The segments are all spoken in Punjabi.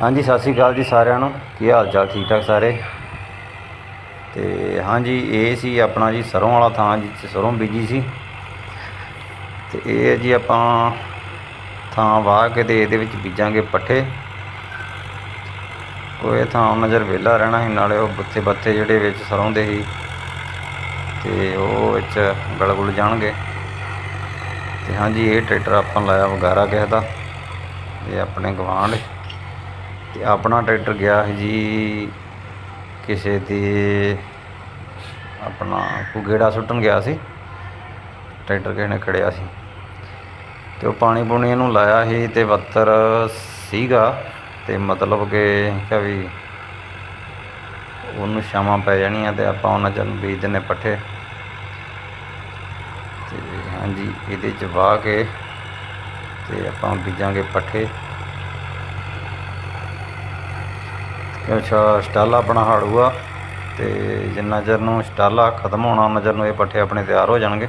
ਹਾਂਜੀ, ਸਤਿ ਸ਼੍ਰੀ ਅਕਾਲ ਜੀ ਸਾਰਿਆਂ ਨੂੰ। ਕੀ ਹਾਲ ਚਾਲ? ਠੀਕ ਠਾਕ ਸਾਰੇ? ਤੇ ਹਾਂਜੀ, ਇਹ ਸੀ ਆਪਣਾ ਜੀ ਸਰੋਂ ਵਾਲਾ ਥਾਂ ਜਿੱਥੇ ਸਰੋਂ ਬੀਜੀ ਸੀ। ਤੇ ਇਹ ਹੈ ਜੀ ਆਪਾਂ ਥਾਂ ਵਾਹ ਕੇ ਤੇ ਇਹਦੇ ਵਿੱਚ ਬੀਜਾਂਗੇ ਪੱਠੇ। ਕੋਈ ਥਾਂ ਨਜ਼ਰ ਵਿਹਲਾ ਰਹਿਣਾ ਸੀ, ਨਾਲੇ ਉਹ ਬੁੱਥੇ ਬੱਤੇ ਜਿਹੜੇ ਵਿੱਚ ਸਰੋਂ ਦੇ ਸੀ, ਤੇ ਉਹ ਵਿੱਚ ਗਲ ਗੁਲ ਜਾਣਗੇ। ਤੇ ਹਾਂਜੀ, ਇਹ ਟਰੈਕਟਰ ਆਪਾਂ ਲਾਇਆ ਵਗਾਰਾ ਕਿਸੇ ਦਾ, ਇਹ ਆਪਣੇ ਗਵਾਂਢ ਤੇ ਆਪਣਾ ਟਰੈਕਟਰ ਗਿਆ ਸੀ ਜੀ ਕਿਸੇ ਦੇ ਆਪਣਾ ਕੋਈ ਗੇੜਾ ਸੁੱਟਣ ਗਿਆ ਸੀ। ਟਰੈਕਟਰ ਕਿਸੇ ਨੇ ਖੜਿਆ ਸੀ। ਤੇ ਉਹ ਪਾਣੀ ਪੂਣੀ ਇਹਨੂੰ ਲਾਇਆ ਸੀ ਤੇ ਬੱਤਰ ਸੀਗਾ ਤੇ ਮਤਲਬ ਕਿ ਕਿ ਵੀ ਉਹਨੂੰ ਛਾਵਾਂ ਪੈ ਜਾਣੀਆਂ ਤੇ ਆਪਾਂ ਉਹਨਾਂ ਚੰਨ ਬੀਜ ਦਿੰਨੇ ਪੱਠੇ। ਤੇ ਹਾਂਜੀ, ਇਹਦੇ ਚ ਵਾਹ ਕੇ ਤੇ ਆਪਾਂ ਬੀਜਾਂਗੇ ਪੱਠੇ। ਅੱਛਾ, ਸਟਾਲਾ ਆਪਣਾ ਹਾੜੂਗਾ ਤੇ ਜਿੰਨਾ ਚਿਰ ਨੂੰ ਸਟਾਲਾ ਖਤਮ ਹੋਣਾ ਉਹਨਾਂ ਚਿਰ ਨੂੰ ਇਹ ਪੱਠੇ ਆਪਣੇ ਤਿਆਰ ਹੋ ਜਾਣਗੇ।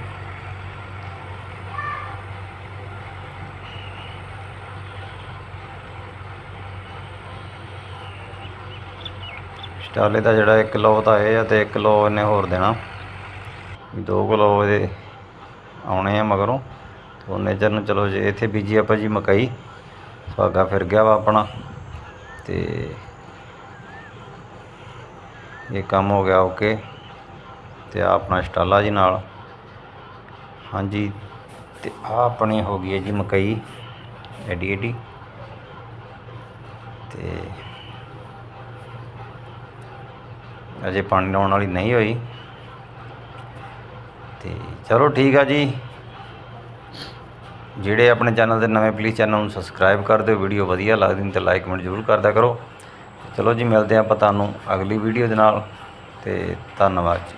ਸਟਾਲੇ ਦਾ ਜਿਹੜਾ 1 ਕਿਲੋ ਤਾਂ ਇਹ ਆ ਤੇ 1 ਕਿਲੋ ਇਹਨੇ ਹੋਰ ਦੇਣਾ। 2 ਕਿਲੋ ਇਹਦੇ ਆਉਣੇ ਆ ਮਗਰੋਂ। ਤੇ ਉਹਨੇ ਚਿਰ ਨੂੰ ਚਲੋ ਜੇ ਇੱਥੇ ਬੀਜੀ ਆਪਾਂ ਜੀ ਮਕਈ, ਸੁਹਾਗਾ ਫਿਰ ਗਿਆ ਵਾ ਆਪਣਾ। ਤੇ ਇਹ ਕੰਮ ਹੋ ਗਿਆ ਓਕੇ ਤੇ ਆ ਆਪਣਾ ਸਟਾਲਾ ਜੀ ਨਾਲ। ਹਾਂਜੀ, ਤੇ ਆ ਆਪਣੀ ਹੋ ਗਈ ਹੈ ਜੀ ਮਕਈ, ਐਡੀ ਐਡੀ। ਤੇ ਅਜੇ ਪਾਣੀ ਲਾਉਣ ਵਾਲੀ ਨਹੀਂ ਹੋਈ। ਤੇ ਚਲੋ ਠੀਕ ਆ ਜੀ। ਜਿਹੜੇ ਆਪਣੇ ਚੈਨਲ ਦੇ ਨਵੇਂ ਪਲੀਜ਼ ਚੈਨਲ ਨੂੰ ਸਬਸਕ੍ਰਾਈਬ ਕਰ ਦਿਓ। ਵੀਡੀਓ ਵਧੀਆ ਲੱਗਦੀ ਨੇ ਤੇ ਲਾਈਕ ਕਮੈਂਟ ਜ਼ਰੂਰ ਕਰਦਾ ਕਰੋ। ਚਲੋ ਜੀ ਮਿਲਦੇ ਹਾਂ ਆਪਾਂ ਤੁਹਾਨੂੰ ਅਗਲੀ ਵੀਡੀਓ ਦੇ ਨਾਲ ਤੇ ਧੰਨਵਾਦ ਜੀ।